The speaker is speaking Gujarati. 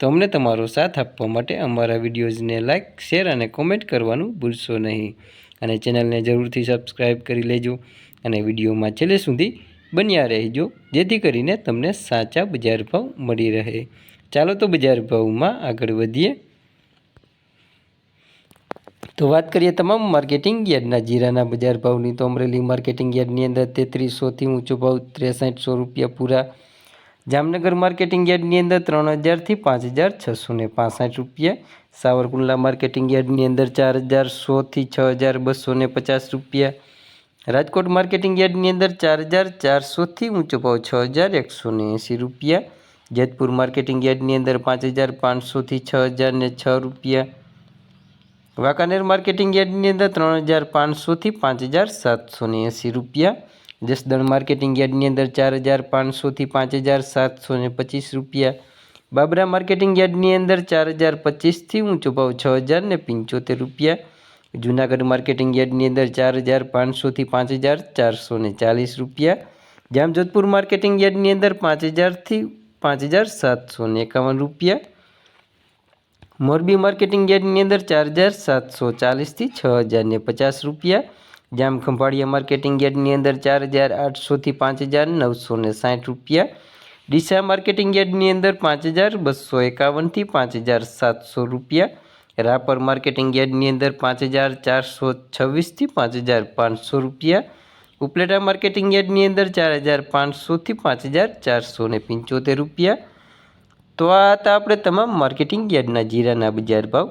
તો અમને તમારો સાથ આપવા માટે અમારા વિડીયોઝને લાઇક શેર અને કોમેન્ટ કરવાનું ભૂલશો નહીં. અને ચેનલને જરૂરથી સબસ્ક્રાઈબ કરી લેજો અને વિડીયોમાં છેલ્લે સુધી બન્યા રહેજો, જેથી કરીને તમને સાચા બજાર ભાવ મળી રહે. ચાલો તો બજાર ભાવમાં આગળ વધીએ. તો વાત કરીએ તમામ માર્કેટિંગ યાર્ડના જીરાના બજાર ભાવની. તો અમરેલી માર્કેટિંગ યાર્ડની અંદર તેત્રીસોથી ઊંચો ભાવ ત્રેસઠસો રૂપિયા પૂરા જામનગર માર્કેટિંગ યાર્ડની અંદર ત્રણ હજારથી પાંચ હજાર છસો ને પાસઠ રૂપિયા. સાવરકુંડલા માર્કેટિંગ યાર્ડની અંદર ચાર હજાર સોથી છ હજાર બસો ને પચાસ રૂપિયા. રાજકોટ માર્કેટિંગ યાર્ડની અંદર ચાર હજાર ચારસોથી ઊંચો ભાવ છ હજાર એકસો ને એંસી રૂપિયા. જેતપુર માર્કેટિંગ યાર્ડની અંદર પાંચ હજાર પાંચસોથી છ હજાર ને છ રૂપિયા. વાંકાનેર માર્કેટિંગ યાર્ડની અંદર ત્રણ હજાર પાંચસોથી પાંચ હજાર સાતસો ને એંસી રૂપિયા. જસદણ માર્કેટિંગ યાર્ડની અંદર ચાર હજાર પાંચસોથી પાંચ હજાર સાતસો ને પચીસ રૂપિયા. બાબરા માર્કેટિંગ યાર્ડની અંદર ચાર હજાર પચીસથી ઊંચો ભાવ છ હજાર ને પંચોતેર રૂપિયા. જૂનાગઢ માર્કેટિંગ યાર્ડની અંદર ચાર હજાર પાંચસોથી પાંચ હજાર ચારસો ને ચાલીસ રૂપિયા. જામજોધપુર માર્કેટિંગ યાર્ડની અંદર પાંચ હજારથી પાંચ હજાર સાતસો ને એકાવન રૂપિયા. મોરબી માર્કેટિંગ યાર્ડની અંદર ચાર હજાર સાતસો ચાલીસથી છ હજાર ને પચાસ રૂપિયા. જામ ખંભાળિયા માર્કેટિંગ યાર્ડની અંદર ચાર હજાર આઠસોથી પાંચ હજાર નવસો ને સાઠ રૂપિયા. ડીસા માર્કેટિંગ યાર્ડની અંદર પાંચ હજાર બસો એકાવનથી પાંચ હજાર સાતસો રૂપિયા. રાપર માર્કેટિંગ યાર્ડની અંદર પાંચ હજાર ચારસો છવ્વીસથી પાંચ હજાર પાંચસો રૂપિયા. ઉપલેટા માર્કેટિંગ યાર્ડની અંદર ચાર હજાર પાંચસોથી પાંચ હજાર ચારસો ને પંચોતેર રૂપિયા. તો આ હતા આપણે તમામ માર્કેટિંગ યાર્ડના જીરાના બજાર ભાવ.